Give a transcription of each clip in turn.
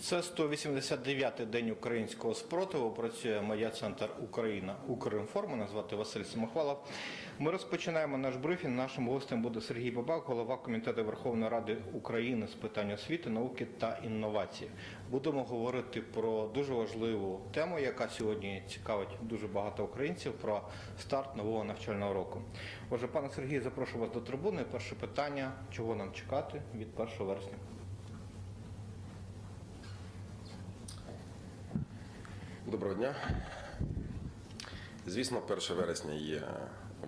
Це 189-й день українського спротиву. Працює моя центр Україна Укрінформ. Мене звати Василь Самохвалов. Ми розпочинаємо наш брифінг. Нашим гостем буде Сергій Бабак, голова комітету Верховної Ради України з питань освіти, науки та інновацій. Будемо говорити про дуже важливу тему, яка сьогодні цікавить дуже багато українців про старт нового навчального року. Отже, пане Сергію, запрошую вас до трибуни. Перше питання: чого нам чекати від 1 вересня? Доброго дня. Звісно, 1 вересня є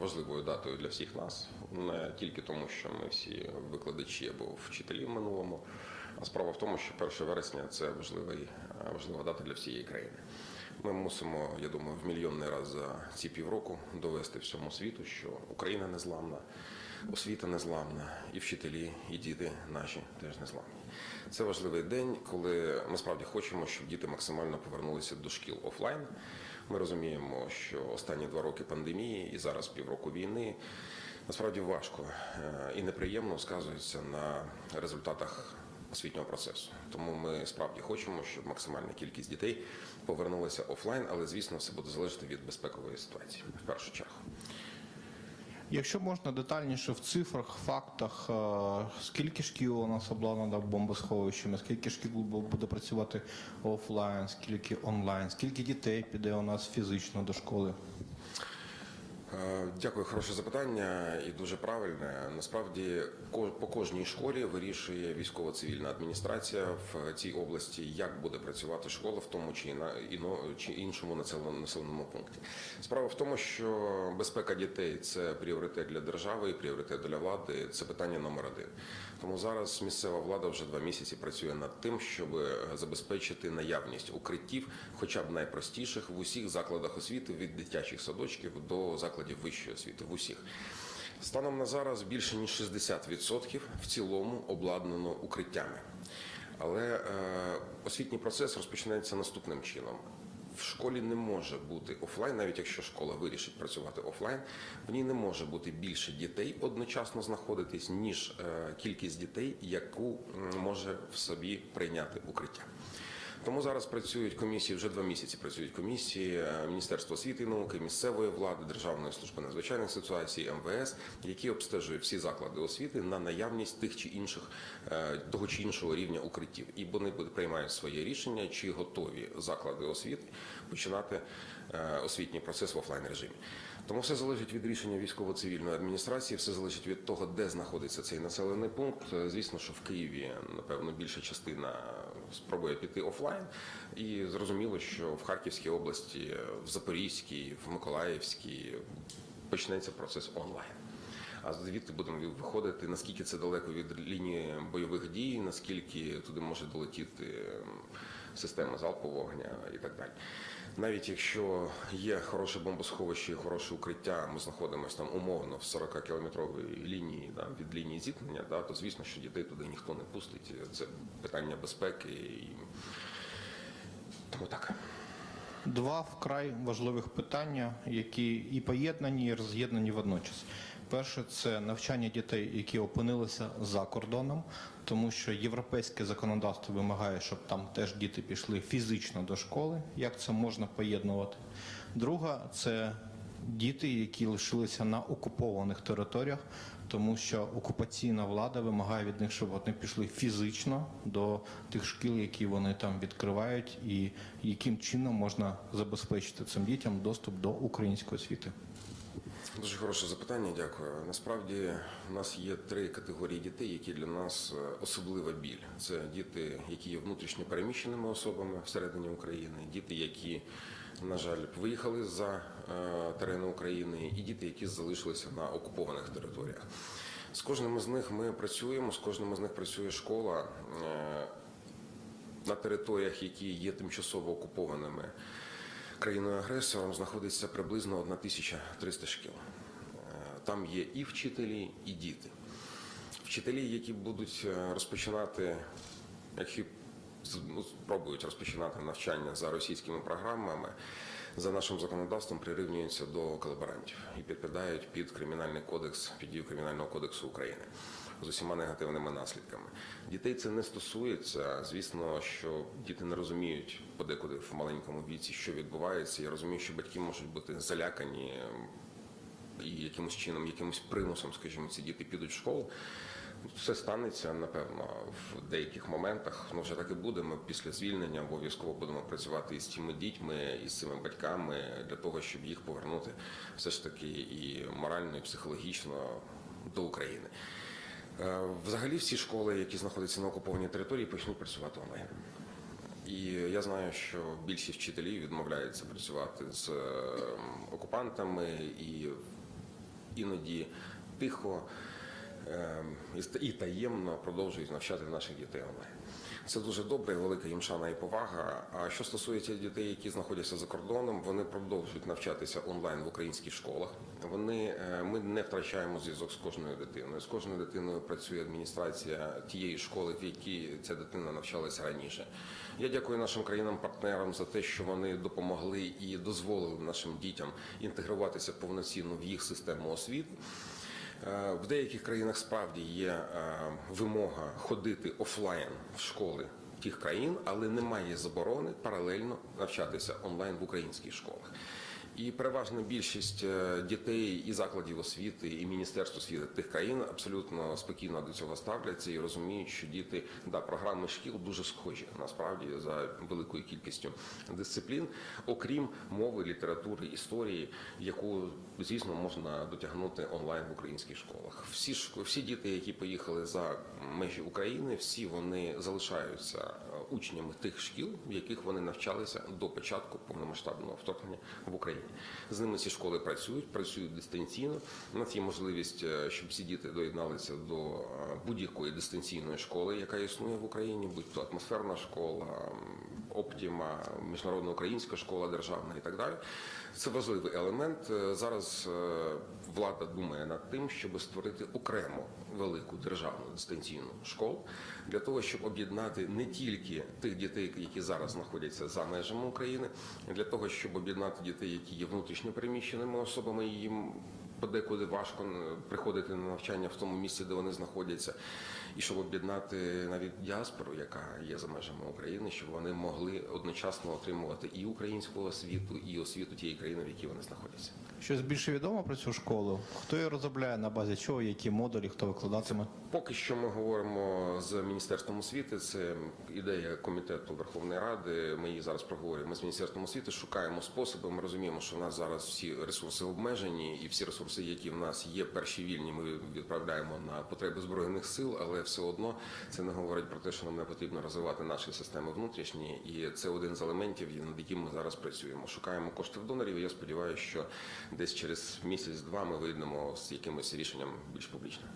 важливою датою для всіх нас, не тільки тому, що ми всі викладачі або вчителі в минулому, а справа в тому, що 1 вересня це важливий, важлива дата для всієї країни. Ми мусимо, я думаю, в мільйонний раз за ці півроку довести всьому світу, що Україна незламна, освіта незламна, і вчителі, і діти наші теж незламні. Це важливий день, коли ми справді хочемо, щоб діти максимально повернулися до шкіл офлайн. Ми розуміємо, що останні два роки пандемії і зараз півроку війни насправді важко е, і неприємно сказується на результатах освітнього процесу. Тому ми справді хочемо, щоб максимальна кількість дітей повернулася офлайн, але звісно, все буде залежати від безпекової ситуації в першу чергу. Якщо можна детальніше в цифрах, фактах, е, скільки шкіл у нас обладнано бомбосховищами, скільки шкіл буде працювати офлайн, скільки онлайн, скільки дітей піде у нас фізично до школи? Е, Дякую, хороше запитання і дуже правильне. Насправді, по кожній школі вирішує військово-цивільна адміністрація в цій області, як буде працювати школа в тому чи іно- чи іншому населеному пункті. Справа в тому, що безпека дітей це пріоритет для держави і пріоритет для влади. Це питання номер один. Тому зараз місцева влада вже два місяці працює над тим, щоб забезпечити наявність укриттів, хоча б найпростіших в усіх закладах освіти від дитячих садочків до закладів вищої освіти. В усіх станом на зараз більше ніж 60% в цілому обладнано укриттями. Але е, освітній процес розпочинається наступним чином. В школі не може бути офлайн, навіть якщо школа вирішить працювати офлайн, в ній не може бути більше дітей одночасно знаходитись, ніж е, кількість дітей, яку може в собі прийняти укриття. Тому зараз працюють комісії, вже два місяці працюють комісії е, Міністерства освіти і науки, місцевої влади, Державної служби надзвичайних ситуацій, МВС, які обстежують всі заклади освіти на наявність тих чи інших е, того чи іншого рівня укриттів. І вони приймають своє рішення, чи готові заклади освіти починати освітній процес в офлайн режимі. Тому все залежить від рішення військово-цивільної адміністрації, все залежить від того, де знаходиться цей населений пункт. Е, Звісно, що в Києві, напевно, більша частина спробує піти офлайн. І зрозуміло, що в Харківській області, в Запорізькій, в Миколаївській почнеться процес онлайн. А звідти будемо виходити, наскільки це далеко від лінії бойових дій, наскільки туди може долетіти ем, система залпового вогня і так далі. Навіть якщо є хороше бомбосховище і хороше укриття, ми знаходимося там умовно в 40 кілометровій лінії да, від лінії зіткнення, да, то звісно, що дітей туди ніхто не пустить. Це питання безпеки і тому так. Два вкрай важливих питання, які і поєднані, і роз'єднані водночас. Перше це навчання дітей, які опинилися за кордоном, тому що європейське законодавство вимагає, щоб там теж діти пішли фізично до школи. Як це можна поєднувати? Друга це діти, які лишилися на окупованих територіях, тому що окупаційна влада вимагає від них, щоб вони пішли фізично до тих шкіл, які вони там відкривають, і яким чином можна забезпечити цим дітям доступ до української освіти. Дуже хороше запитання, дякую. Насправді у нас є три категорії дітей, які для нас е, особлива біль. Це діти, які є внутрішньо переміщеними особами всередині України, діти, які, на жаль, виїхали за е, терени України, і діти, які залишилися на окупованих територіях. З кожним із них ми працюємо, з кожним із них працює школа. Е, на територіях, які є тимчасово окупованими країною-агресором, знаходиться приблизно 1300 шкіл. Е, Там є і вчителі, і діти. Вчителі, які будуть е, розпочинати, які ну, спробують розпочинати навчання за російськими програмами, за нашим законодавством прирівнюються до колаборантів і підпадають під кримінальний кодекс, під дію кримінального кодексу України з усіма негативними наслідками. Дітей це не стосується. Звісно, що діти не розуміють подекуди в маленькому віці, що відбувається. Я розумію, що батьки можуть бути залякані і якимось чином, якимось примусом, скажімо, ці діти підуть в школу. Все станеться, напевно, в деяких моментах. Ну вже так і буде. Ми після звільнення обов'язково будемо працювати із цими дітьми, і з цими батьками для того, щоб їх повернути все ж таки і морально, і психологічно до України. Е, Взагалі, всі школи, які знаходяться на окупованій території, почнуть працювати онлайн. І я знаю, що більшість вчителів відмовляються працювати з е, окупантами і іноді тихо е, і таємно продовжують навчати наших дітей онлайн. Це дуже добре, велика їм шана і повага. А що стосується дітей, які знаходяться за кордоном, вони продовжують навчатися онлайн в українських школах. Вони е, ми не втрачаємо зв'язок з кожною дитиною. З кожною дитиною працює адміністрація тієї школи, в якій ця дитина навчалася раніше. Я дякую нашим країнам-партнерам за те, що вони допомогли і дозволили нашим дітям інтегруватися повноцінно в їх систему освіти. Е, В деяких країнах справді є е, вимога ходити офлайн в школи тих країн, але немає заборони паралельно навчатися онлайн в українських школах. І переважна більшість е, дітей і закладів освіти, і міністерств освіти тих країн абсолютно спокійно до цього ставляться і розуміють, що діти да програми шкіл дуже схожі насправді за великою кількістю дисциплін, окрім мови, літератури, історії, яку звісно можна дотягнути онлайн в українських школах. Всі всі діти, які поїхали за межі України, всі вони залишаються е, учнями тих шкіл, в яких вони навчалися до початку повномасштабного вторгнення в Україні. З ними ці школи працюють, працюють дистанційно. У нас є можливість, е, щоб всі діти доєдналися до е, будь-якої дистанційної школи, яка існує в Україні, будь то атмосферна школа, оптима, міжнародна українська школа державна і так далі. Це важливий елемент. Е, Зараз е, влада думає над тим, щоб створити окремо велику державну дистанційну школу для того, щоб об'єднати не тільки тих дітей, які зараз знаходяться за межами України, для того, щоб об'єднати дітей, які є внутрішньо переміщеними особами, їм подекуди важко е, приходити на навчання в тому місці, де вони знаходяться, і щоб об'єднати навіть діаспору, яка є за межами України, щоб вони могли одночасно отримувати і українську освіту, і освіту тієї країни, в якій вони знаходяться. Щось більше відомо про цю школу? Хто її розробляє, на базі чого, які модулі, хто викладатиме? Поки що ми говоримо з міністерством освіти. Це ідея комітету Верховної Ради. Ми її зараз проговорюємо з міністерством освіти. Шукаємо способи. Ми розуміємо, що в нас зараз всі ресурси обмежені, і всі ресурси, які в нас є, перші вільні, ми відправляємо на потреби збройних сил, але все одно це не говорить про те, що нам не потрібно розвивати наші системи внутрішні, і це один з елементів, над яким ми зараз працюємо. Шукаємо кошти в донорів. і Я сподіваюся, що десь через місяць-два ми вийдемо з якимось рішенням більш публічним.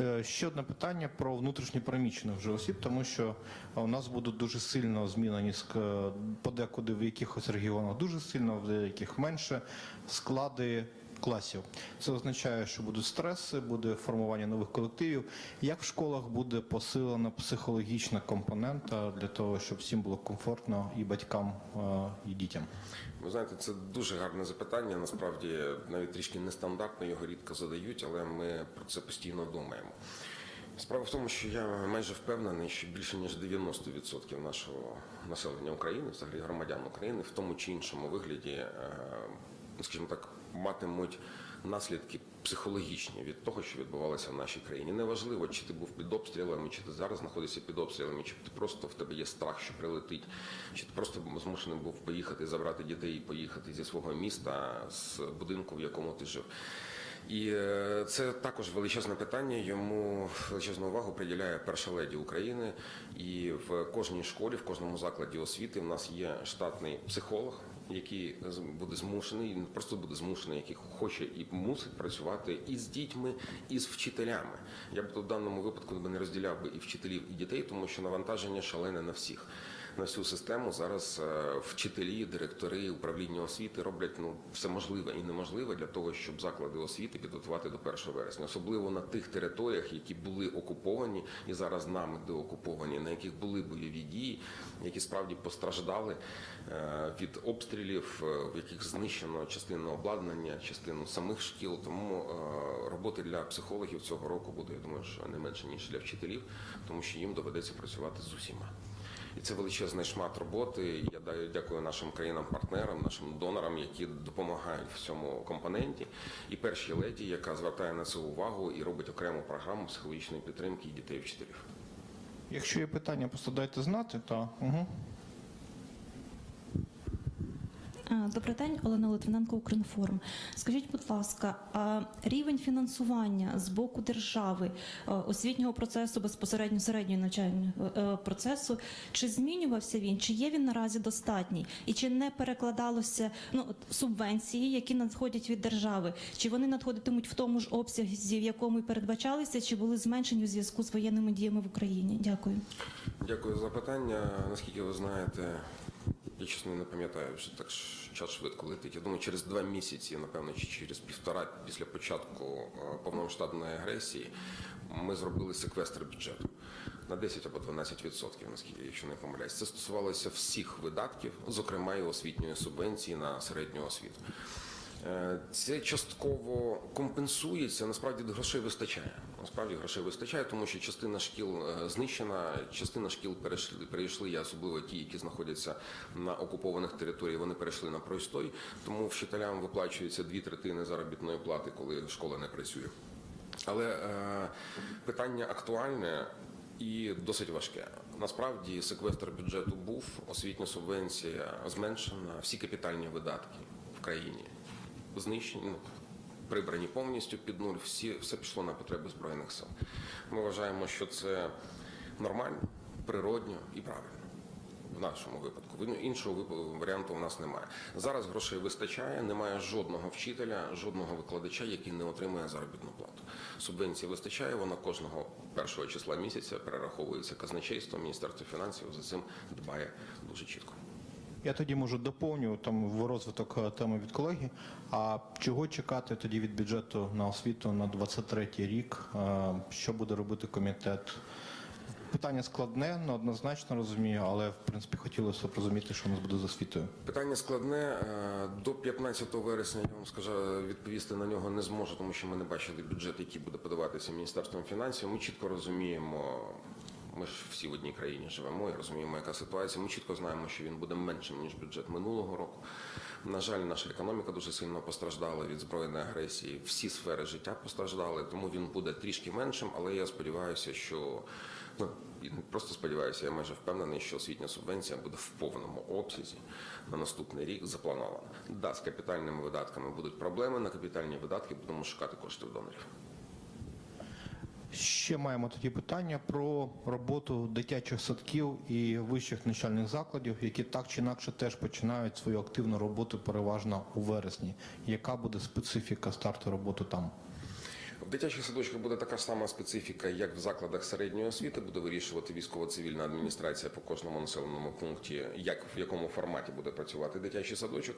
Е, Ще одне питання про внутрішньо переміщених вже осіб, тому що у нас будуть дуже сильно змінені ск- подекуди в якихось регіонах, дуже сильно, в деяких менше склади класів. Це означає, що будуть стреси, буде формування нових колективів. Як в школах буде посилена психологічна компонента для того, щоб всім було комфортно і батькам, е, і дітям? Ви знаєте, це дуже гарне запитання. Насправді навіть трішки нестандартно його рідко задають, але ми про це постійно думаємо. Справа в тому, що я майже впевнений, що більше ніж 90% нашого населення України, взагалі громадян України, в тому чи іншому вигляді, е, ну, скажімо так, матимуть наслідки психологічні від того, що відбувалося в нашій країні. Неважливо, чи ти був під обстрілами, чи ти зараз знаходишся під обстрілами, чи ти просто в тебе є страх, що прилетить, чи ти просто змушений був поїхати, забрати дітей і поїхати зі свого міста, з будинку, в якому ти жив. І е, це також величезне питання. Йому величезну увагу приділяє перша леді України. І в кожній школі, в кожному закладі освіти в нас є штатний психолог, який буде змушений, не просто буде змушений, який хоче і мусить працювати і з дітьми, і з вчителями. Я б то в даному випадку не розділяв би і вчителів, і дітей, тому що навантаження шалене на всіх. На всю систему зараз е, вчителі, директори, управління освіти роблять ну все можливе і неможливе для того, щоб заклади освіти підготувати до 1 вересня, особливо на тих територіях, які були окуповані і зараз нами деокуповані, на яких були бойові дії, які справді постраждали е, від обстрілів, е, в яких знищено частину обладнання, частину самих шкіл. Тому роботи для психологів цього року буде, я думаю, що не менше ніж для вчителів, тому що їм доведеться працювати з усіма. І це величезний шмат роботи. Я дякую нашим країнам-партнерам, нашим донорам, які допомагають в цьому компоненті. І першій леді, яка звертає на це увагу і робить окрему програму психологічної підтримки дітей-вчителів. Якщо є питання, просто дайте знати, то угу. Е, Добрий день, Олена Литвиненко, Укрінформ. Скажіть, будь ласка, а рівень фінансування з боку держави е, освітнього процесу, безпосередньо середнього навчального е, процесу, чи змінювався він, чи є він наразі достатній, і чи не перекладалося ну субвенції, які надходять від держави, чи вони надходитимуть в тому ж обсязі, в якому і передбачалися, чи були зменшені у зв'язку з воєнними діями в Україні? Дякую. Дякую за запитання. Наскільки ви знаєте, я чесно не пам'ятаю, що так час швидко летить. Я думаю, через два місяці, напевно, чи через півтора після початку е, повномасштабної агресії, ми зробили секвестр бюджету на 10 або 12 відсотків, наскільки якщо не помиляюсь. Це стосувалося всіх видатків, зокрема і освітньої субвенції на середню освіту. Е, Це частково компенсується. Насправді грошей вистачає. Насправді грошей вистачає, тому що частина шкіл е, знищена, частина шкіл перейшли, перейшли, і особливо ті, які знаходяться на окупованих територіях, вони перейшли на простой. Тому вчителям виплачується дві третини заробітної плати, коли школа не працює. Але е, питання актуальне і досить важке. Насправді секвестр бюджету був, освітня субвенція зменшена, всі капітальні видатки в країні знищені, ну, прибрані повністю під нуль. Всі все пішло на потреби збройних сил. Ми вважаємо, що це нормально, природньо і правильно. В нашому випадку Ви- іншого варіанту в нас немає. Зараз грошей вистачає, немає жодного вчителя, жодного викладача, який не отримує заробітну плату. Субвенції вистачає, вона кожного першого числа місяця перераховується казначейством, Міністерство фінансів за цим дбає дуже чітко. Я тоді можу доповню там в розвиток е, теми від колеги. А чого чекати тоді від бюджету на освіту на 23 рік? Е, Що буде робити комітет? Питання складне, ну, однозначно розумію, але в принципі хотілося б розуміти, що у нас буде з освітою. Питання складне. Е, До 15 вересня я вам скажу, відповісти на нього не зможу, тому що ми не бачили бюджет, який буде подаватися Міністерством фінансів. Ми чітко розуміємо. Ми ж всі в одній країні живемо і розуміємо, яка ситуація. Ми чітко знаємо, що він буде меншим ніж бюджет минулого року. На жаль, наша економіка дуже сильно постраждала від збройної агресії. Всі сфери життя постраждали, тому він буде трішки меншим. Але я сподіваюся, що ну просто сподіваюся, я майже впевнений, що освітня субвенція буде в повному обсязі на наступний рік запланована. Да, з капітальними видатками будуть проблеми. На капітальні видатки будемо шукати кошти в донорів. Ще маємо тоді питання про роботу дитячих садків і вищих навчальних закладів, які так чи інакше теж починають свою активну роботу переважно у вересні. Яка буде специфіка старту роботи там? В дитячих садочках буде така сама специфіка, як в закладах середньої освіти. Буде вирішувати військово-цивільна адміністрація по кожному населеному пункті, як в якому форматі буде працювати дитячий садочок.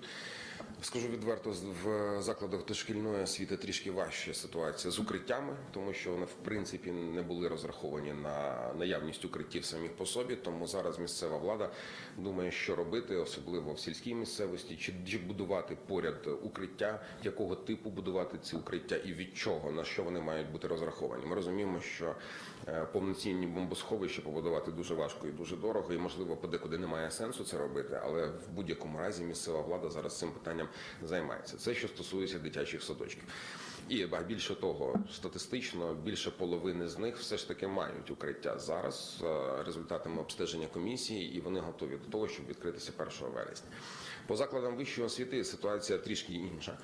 Скажу відверто, в закладах дошкільної освіти трішки важча ситуація з укриттями, тому що вони в принципі не були розраховані на наявність укриттів самих по собі. Тому зараз місцева влада думає, що робити, особливо в сільській місцевості, чи будувати поряд укриття, якого типу будувати ці укриття і від чого, на що вони мають бути розраховані. Ми розуміємо, що е, повноцінні бомбосховища побудувати дуже важко і дуже дорого, і можливо подекуди немає сенсу це робити, але в будь-якому разі місцева влада зараз цим питанням займається. Це що стосується дитячих садочків. І більше того, статистично більше половини з них все ж таки мають укриття зараз за результатами обстеження комісії, і вони готові до того, щоб відкритися 1 вересня. По закладам вищої освіти ситуація трішки інша.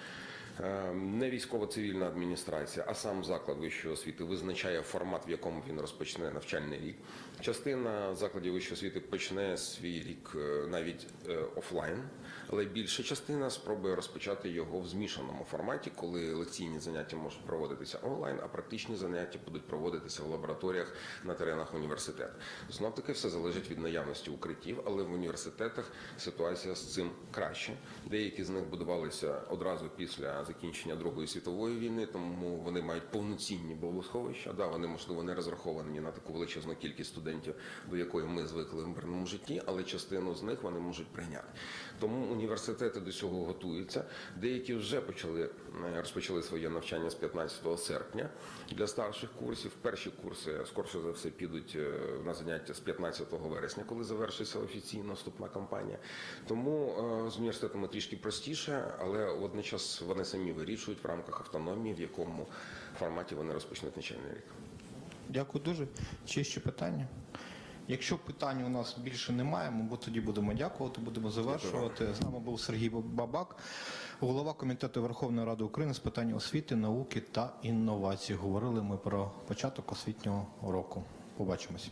Е, Не військово-цивільна адміністрація, а сам заклад вищої освіти визначає формат, в якому він розпочне навчальний рік. Частина закладів вищої освіти почне свій рік е, навіть е, офлайн, але більша частина спробує розпочати його в змішаному форматі, коли лекційні заняття можуть проводитися онлайн, а практичні заняття будуть проводитися в лабораторіях на теренах університету. Знов таки все залежить від наявності укриттів, але в університетах ситуація з цим краще. Деякі з них будувалися одразу після закінчення Другої світової війни, тому вони мають повноцінні бомбосховища. Да, вони можливо не розраховані на таку величезну кількість студентів, до якої ми звикли в мирному житті, але частину з них вони можуть прийняти. Тому університети до цього готуються. Деякі вже почали е, розпочали своє навчання з 15 серпня для старших курсів. Перші курси скорше за все підуть е, на заняття з 15 вересня, коли завершиться офіційно вступна кампанія. Тому е, з університетами трішки простіше, але водночас вони самі вирішують в рамках автономії, в якому форматі вони розпочнуть навчальний рік. Дякую дуже. Чи є ще питання? Якщо питань у нас більше немає, ми тоді будемо дякувати, будемо завершувати. З нами був Сергій Бабак, голова комітету Верховної Ради України з питань освіти, науки та інновацій. Говорили ми про початок освітнього року. Побачимось.